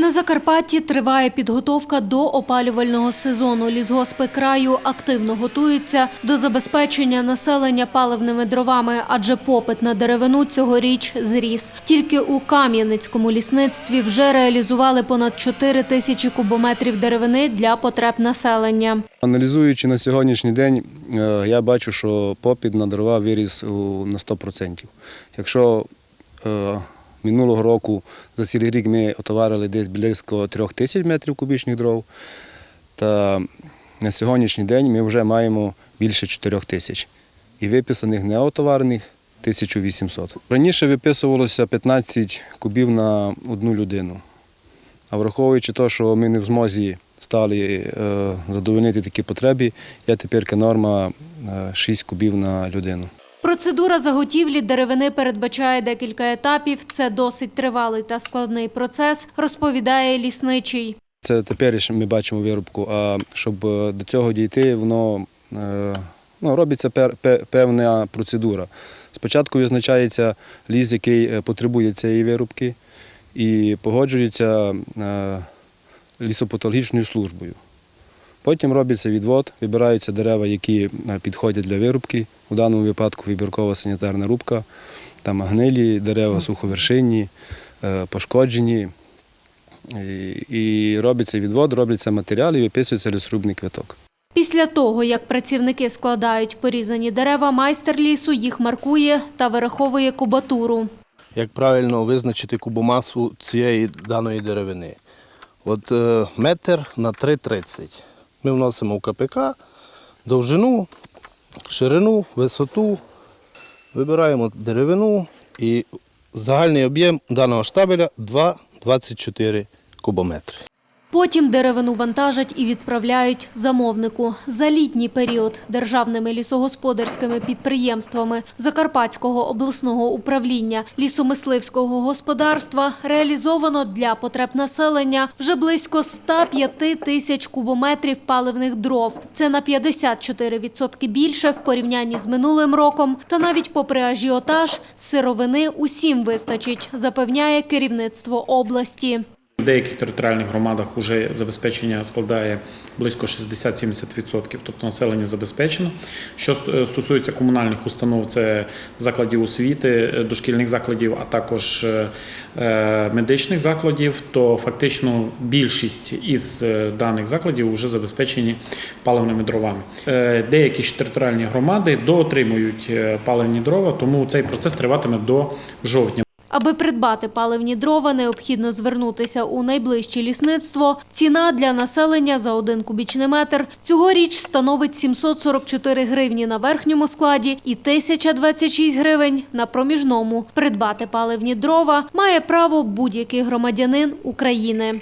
На Закарпатті триває підготовка до опалювального сезону. Лісгоспи краю активно готуються до забезпечення населення паливними дровами, адже попит на деревину цьогоріч зріс. Тільки у Кам'янецькому лісництві вже реалізували понад 4 тисячі кубометрів деревини для потреб населення. Аналізуючи на сьогоднішній день, е, я бачу, що попит на дрова виріс на 100%. Якщо е, минулого року за цілий рік ми отоварили десь близько 3 тисяч метрів кубічних дров, то на сьогоднішній день ми вже маємо більше 4 тисяч. І виписаних неотоварених 1800. Раніше виписувалося 15 кубів на одну людину. А враховуючи те, що ми не в змозі стали е, задовольнити такі потреби, є тепер норма е, 6 кубів на людину. Процедура заготівлі деревини передбачає декілька етапів. Це досить тривалий та складний процес, розповідає лісничий. Це тепер ми бачимо вирубку, а щоб е, до цього дійти, воно е, ну, робиться певна процедура. Спочатку визначається ліс, який е, потребує цієї вирубки, і погоджується лісопатологічною службою. Потім робиться відвод, вибираються дерева, які е, підходять для вирубки. У даному випадку вибіркова санітарна рубка, там гнилі дерева, суховершинні, е, пошкоджені. І, робиться відвод, робляться матеріали і виписується лісорубний квиток. Після того, як працівники складають порізані дерева, майстер лісу їх маркує та вираховує кубатуру. як правильно визначити кубомасу цієї даної деревини. От е, метр на 3,30. Ми вносимо в КПК довжину, ширину, висоту, вибираємо деревину і загальний об'єм даного штабеля 2,24 кубометри. Потім деревину вантажать і відправляють замовнику. За літній період державними лісогосподарськими підприємствами Закарпатського обласного управління лісомисливського господарства реалізовано для потреб населення вже близько 105 тисяч кубометрів паливних дров. Це на 54% більше в порівнянні з минулим роком. Та навіть попри ажіотаж, сировини усім вистачить, запевняє керівництво області. В деяких територіальних громадах вже забезпечення складає близько 60-70%, тобто населення забезпечено. Що стосується комунальних установ, це закладів освіти, е, дошкільних закладів, а також е, е, медичних закладів, то фактично більшість із е, даних закладів вже забезпечені паливними дровами. Е, Деякі ж територіальні громади доотримують е, паливні дрова, тому цей процес триватиме до жовтня. Аби придбати паливні дрова, необхідно звернутися у найближче лісництво. Ціна для населення за один кубічний метр цьогоріч становить 744 гривні на верхньому складі і 1026 гривень на проміжному. Придбати паливні дрова має право будь-який громадянин України.